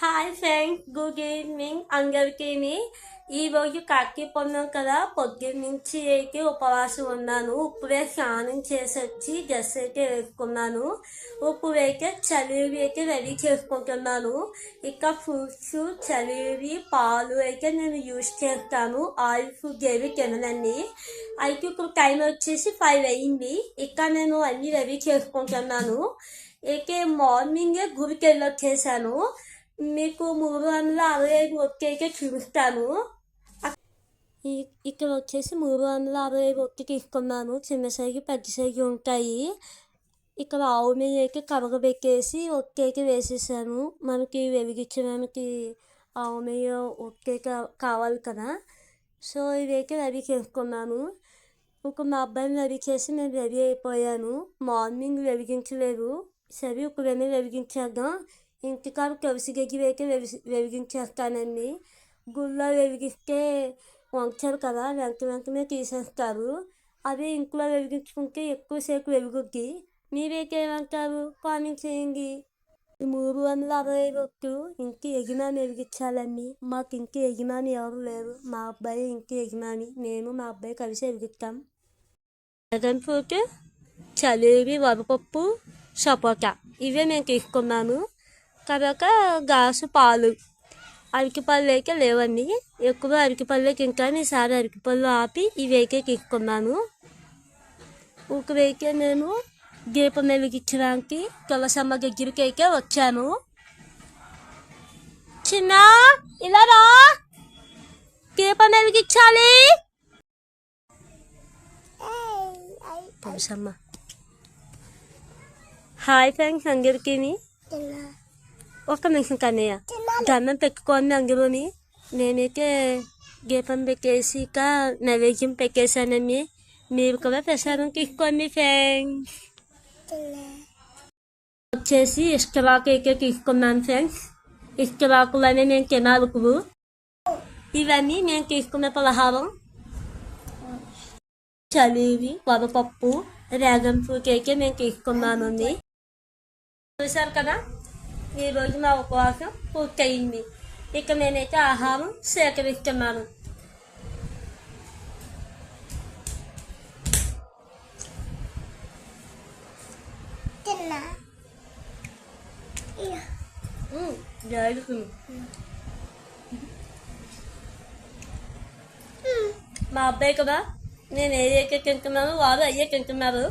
Hi friends good evening అందరికీ ఈరోజు రోజు పొందాం కదా. పొద్దున్న నుంచి అయితే ఉపవాసం ఉన్నాను. ఇప్పుడే స్నానం చేసి వచ్చి డ్రెస్ అయితే వేసుకున్నాను. ఇప్పుడైతే చలివి అయితే రెడీ చేసుకుంటున్నాను. ఇక ఫ్రూట్స్ చలివి పాలు అయితే నేను యూజ్ చేస్తాను. ఆయిల్ ఫుడ్ ఏవి తిననండి. అయితే ఇప్పుడు టైం వచ్చేసి ఫైవ్ అయ్యింది ఇక నేను అన్నీ రెడీ చేసుకుంటున్నాను. అయితే మార్నింగే గుడికి వెళ్ళొచ్చేసాను మీకు మూడు వందల అరవై ఐదు ఒక్కైతే చూపిస్తాను ఇక్కడ వచ్చేసి మూడు వందల అరవై ఐదు ఒక్క తీసుకున్నాను చిన్న సైజు పెద్ద సైజు ఉంటాయి. ఇక్కడ ఆవు నెయ్యి అయితే కరగబెట్టేసి ఒక్కైతే వేసేసాను. మనకి వెలిగించడానికి ఆవు మీద ఒక్కైతే కావాలి కదా. సో ఇదైతే రెడీ చేసుకున్నాను. ఒక మా అబ్బాయిని రెడీ చేసి నేను రెడీ అయిపోయాను. మార్నింగ్ వెలిగించలేదు. సరే ఇప్పుడైనా వెలిగించేద్దాం. ఇంటికాడ కలిసి గగ్గి అయితే వెలిగించేస్తానండి గుళ్ళో వెలిగిస్తే వంచారు కదా వెంట వెంటనే తీసేస్తారు. అదే ఇంట్లో వెలిగించుకుంటే ఎక్కువసేపు వెలుగుద్ది మీరేకేమంటారు? కామెంట్ చేయండి. మూడు వందల అరవై రొట్టు ఇంటి యజమాని వెలిగించాలండి మాకు ఇంటి యజమాని ఎవరు లేరు. మా అబ్బాయి ఇంటి యజమాని. నేను మా అబ్బాయి కలిసి వెలిగిస్తాం జగన్ ఫ్రూట్ చలివి వరపప్పు సపోటా. ఇవే నేను తీసుకున్నాను. తర్వాత గ్లాసు పాలు. అరటిపళ్ళు లేవండి. ఎక్కువ అరటిపళ్ళే ఇంకా ఈసారి అరటిపళ్ళు ఆపి ఇవైతే ఒక ఊకవైతే నేను దీపం వెలిగించడానికి తులసమ్మ దగ్గరికి వచ్చాను. చిన్న ఇలా రా. దీపం వెలిగించాలి తులసమ్మ. హాయ్ ఫ్రెండ్స్ అందరికీ ఒక నిమిషం కన్నయ్య దండం పెట్టుకోండి అందులోని నేనైతే దీపం పెట్టేసి ఇక నైవేద్యం పెట్టేశానండి మీరు కూడా ప్రసాదం తీసుకోండి ఫ్రెండ్స్ వచ్చేసి ఇష్టరాకు అయితే తీసుకున్నాను ఫ్రెండ్స్ అనే నేను తినాలకు ఇవన్నీ నేను తీసుకున్న పలహారం చలివి వరపప్పు రేగం ఫ్రూట్ అయితే నేను తీసుకున్నాను చూశారు కదా ఈ రోజు నా ఉపవాసం పూర్తయింది. ఇక నేనైతే ఆహారం సేకరిస్తున్నాను. మా అబ్బాయి కదా నేను ఏదైతే తింటున్నానో వారు అయ్యే తింటున్నారు.